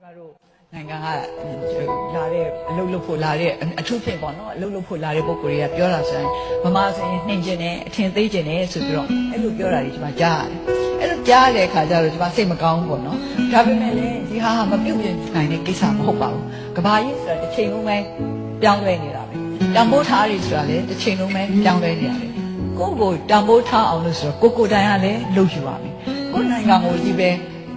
ကျမတို့နိုင်ငံကလာတဲ့အလုပ်လုပ်ဖို့လာတဲ့အထူးဖြင့်ပေါ့နော်အလုပ်လုပ်ဖို့လာတဲ့ပုံကိုယ်တွေကပြောတာဆိုရင်ဗမာဆိုရင်နှင်ကျင်တယ်အထင်သေးကျင်တယ်ဆိုပြီးတော့အဲ့လိုပြောတာတွေကျမကြားရတယ်အဲ့လိုကြားတဲ့အခါကျတော့ကျမစိတ်မကောင်းဘူးပေါ့နော်ဒါပေမဲ့လည်းဒီဟာကမပြုတ်ပြနိုင်တဲ့ကိစ္စမဟုတ်ပါဘူးကဘာကြီးဆိုတာတစ်ချိန်လုံးပဲပြောင်းလဲနေတာပဲတံမိုးထားရဆိုတာလည်းတစ်ချိန်လုံးပဲပြောင်းလဲနေတာပဲကိုယ့်ကိုတံမိုးထားအောင်လို့ဆိုတော့ကိုကိုယ်တိုင်ကလည်းလုပ်ယူပါမယ်ကိုယ်နိုင်ငံကိုကြီးပဲ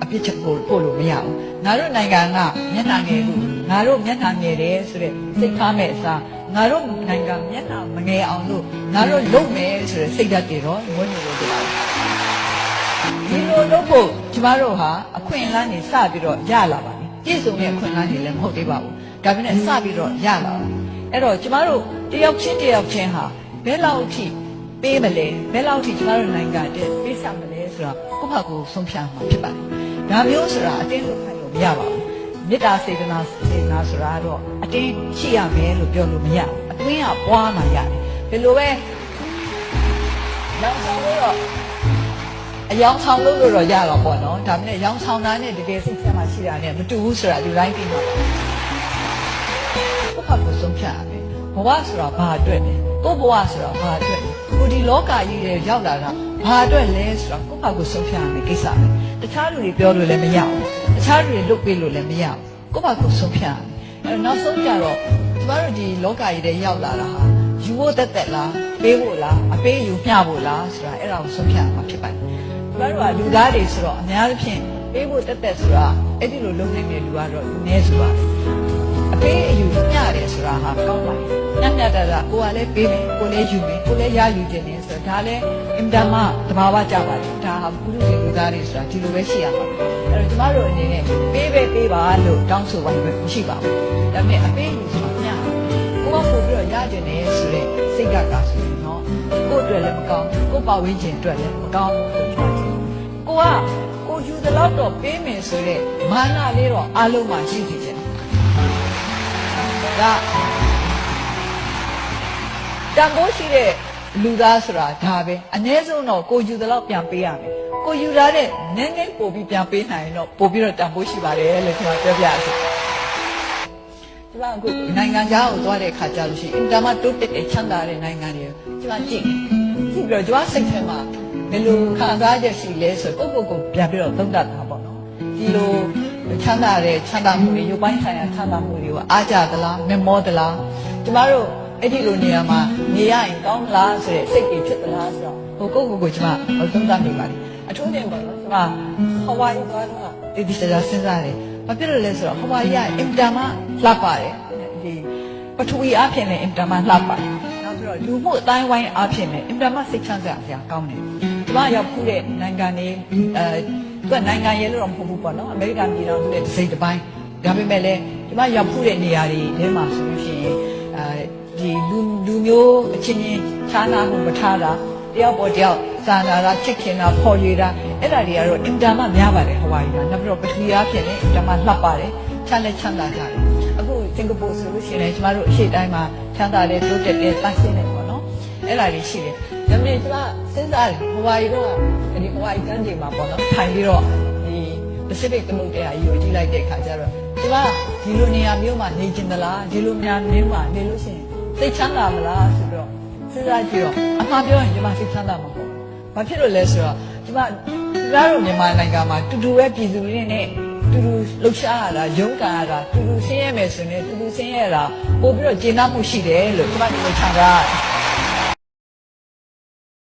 အပြစ်ချက်ပို့ပို့လို့မရဘူးငါတို့နိုင်ငံကမျက်နှာငယ်လို့ငါတို့မျက်နှာငယ်တယ်ဆိုတဲ့စိတ်ထားမဲ့အစားငါတို့နိုင်ငံမျက်နှာမငယ်အောင်လို့ငါတို့လုပ်မယ်ဆိုတဲ့စိတ်ဓာတ်တွေတော့မွေးနေလို့ဒီလားဒီလိုလုပ်ဖို့ကျမတို့ဟာအခွင့်အလမ်းတွေစပြီးတော့ရလာပါပြီပြည့်စုံတဲ့အခွင့်အလမ်းတွေလည်းမဟုတ်သေးပါဘူးဒါပေမဲ့စပြီးတော့ရလာပါပြီအဲ့တော့ကျမတို့တယောက်ချင်းတယောက်ချင်းဟာဘယ်လောက်အထိပေးမလဲဘယ်လောက်အထိကျမတို့နိုင်ငံတဲ့ပေးဆက်မလဲဆိုတာကိုယ့်ဘာကိုယ်ဆုံးဖြတ်မှာဖြစ်ပါတယ် ဒါမျိုးဆိုတာအတင်းလုပ်ခိုင်းလို့မရပါဘူးမေတ္တာစေတနာစေတနာဆိုတာတော့အတင်းရှိရမယ်လို့ပြောလို့မရဘူးအတွင်းကပွားမှရတယ်ဘယ်လိုပဲနောက်ဆောင်လို့တော့အယောင်ဆောင်လို့လို့တော့ရတော့ပေါ့နော်ဒါပေမဲ့ရောင်ဆောင်တာနဲ့တကယ်စိတ်ဆက်မှရှိတာနဲ့မတူဘူးဆိုတာလူတိုင်းသိမှာပါကိုယ့်ဘာကိုယ်ဆုံးဖြတ်ရမယ်ဘဝဆိုတာဘာအတွက်လဲကိုယ့်ဘဝဆိုတာဘာအတွက်လဲကိုဒီလောကကြီးရဲ့ရောက်လာတာ ဘာအတွက်လဲဆိုတာကိုယ့်ဘာကိုယ်ဆုံးဖြတ်ရမယ်ကိစ္စပဲတခြားလူတွေပြောလို့လည်းမရဘူးတခြားလူတွေလုပ်ပေးလို့လည်းမရဘူးကိုယ့်ဘာကိုယ်ဆုံးဖြတ်ရမယ်အဲနောက်ဆုံးကြတော့ကျမတို့ဒီလောကကြီးတဲ့ရောက်လာတာဟာယူဖို့တက်တက်လားပေးဖို့လားအပေးယူမျှဖို့လားဆိုတာအဲ့ဒါကိုဆုံးဖြတ်ရမှာဖြစ်ပါတယ်ကျမတို့ကလူသားတွေဆိုတော့အများအားဖြင့်ပေးဖို့တက်တက်ဆိုတာအဲ့ဒီလိုလုပ်နိုင်တဲ့လူကတော့လူနည်းဆိုပါတယ်အပေးအယူမျှတယ်ဆိုတာဟာကောင်းပါတယ် ညံ့ညတာကကိုကလည်းပေးမယ်ကိုလည်းယူမယ်ကိုလည်းရယူခြင်းနဲ့ဆိုတော့ဒါလည်းအင်တာမတဘာဝကြပါတယ်ဒါဟာပုရုษလူသားတွေဆိုတာဒီလိုပဲရှိရမှာအဲ့တော့ကျမတို့အနေနဲ့ပေးပဲပေးပါလို့တောင်းဆိုပိုင်းပဲမရှိပါဘူးဒါပေမဲ့အပေးယူဆိုတာမျှကိုကပို့ပြီးတော့ရခြင်းနဲ့ဆိုတဲ့စိတ်ကကဆိုရင်တော့ကိုယ့်အတွက်လည်းမကောင်းကိုယ့်ပတ်ဝန်းကျင်အတွက်လည်းမကောင်းဘူးလို့ကျွန်တော်ထင်ကိုကကိုယူတဲ့လောက်တော့ပေးမယ်ဆိုတဲ့မာနလေးတော့အလုံးမှရှိစီခြင်းဒါ တန်ဖိုးရှိတဲ့လူသားဆိုတာဒါပဲအ ਨੇ ဆုံးတော့ကိုယူတဲ့လောက်ပြန်ပေးရမယ်ကိုယူထားတဲ့နည်းနည်းပို့ပြီးပြန်ပေးနိုင်ရင်တော့ပို့ပြီးတော့တန်ဖိုးရှိပါတယ်လို့ကျွန်တော်ပြောပြရစီကျမအခုနိုင်ငံခြားကိုသွားတဲ့အခါကျလို့ရှိရင်အင်တာမတိုးတက်တဲ့ချမ်းသာတဲ့နိုင်ငံတွေကျမကြည့်ကြည့်ပြီးတော့ကျမစိတ်ထဲမှာဘယ်လိုခံစားချက်ရှိလဲဆိုတော့ကိုယ့်ကိုယ်ကိုပြန်ပြီးတော့သုံးသပ်တာပေါ့နော်ဒီလိုချမ်းသာတဲ့ချမ်းသာမှုတွေရုပ်ပိုင်းဆိုင်ရာချမ်းသာမှုတွေကိုအားကြသလားမမောသလားကျမတို့ အဲ့ဒီလိုနေရာမှာနေရရင်ကောင်းမလားဆိုတဲ့စိတ်တွေဖြစ်သလားဆိုတော့ဟိုကိုယ့်ကိုယ်ကိုကျမသုံးသပ်နေပါတယ်အထူးသဖြင့်ပေါ့နော်ကျမဟဝါရီသွားတော့ဒီဒီစရာစဉ်းစားတယ်ဘာဖြစ်လို့လဲဆိုတော့ဟဝါရီကအင်တာမလှပပါတယ်ဒီပထဝီအဖြစ်နဲ့အင်တာမလှပါတယ်နောက်ပြီးတော့လူမှုအတိုင်းဝိုင်းအဖြစ်နဲ့အင်တာမစိတ်ချမ်းသာစရာကောင်းတယ်ကျမရောက်ခုတဲ့နိုင်ငံတွေအဲသူကနိုင်ငံရဲလို့တော့မဟုတ်ဘူးပေါ့နော်အမေရိကန်ပြည်တော်စုရဲ့တစ်စိတ်တစ်ပိုင်းဒါပေမဲ့လည်းကျမရောက်ခုတဲ့နေရာတွေထဲမှာဆိုလို့ရှိရင်အဲ ဒီလူလူမျိုးအချင်းချင်းခြားနာမှုမထားတာတယောက်ပေါ်တယောက်စာနာတာချစ်ခင်တာခေါ်ရွေတာအဲ့ဒါတွေကတော့အင်တာမများပါတယ်ဟဝါရီကနောက်ပြီးတော့ပထဝီအားဖြင့်လည်းအင်တာမလှပပါတယ်ချမ်းလည်းချမ်းသာကြတယ်အခုစင်ကာပူဆိုလို့ရှိရင်လည်းကျမတို့အရှေ့တိုင်းမှာချမ်းသာတယ်တိုးတက်တယ်တန့်ရှင်းတယ်ပေါ့နော်အဲ့ဒါတွေရှိတယ်ဒါပေမဲ့ကျမစဉ်းစားတယ်ဟဝါရီတော့ဒီဟဝါရီကမ်းခြေမှာပေါ့နော်ထိုင်ပြီးတော့ဒီ Pacific သမုဒ္ဒရာကြီးကိုကြည့်လိုက်တဲ့အခါကျတော့ကျမဒီလိုနေရာမျိုးမှာနေကျင်သလားဒီလိုနေရာမျိုးမှာနေလို့ရှိရင် သိချမ်းသာမလားဆိုတော့စဉ်းစားကြည့်တော့အမှားပြောရင်ကျမသိချမ်းသာမှာပေါ့။ဘာဖြစ်လို့လဲဆိုတော့ကျမကျမတို့မြန်မာနိုင်ငံမှာတူတူပဲပြည်သူတွေနဲ့တူတူလှုပ်ရှားရတာရုန်းကန်ရတာတူတူဆင်းရဲမယ်ဆိုရင်တူတူဆင်းရဲတာပို့ပြီးတော့ကျေနပ်မှုရှိတယ်လို့ကျမဒီလိုခံစားရတယ်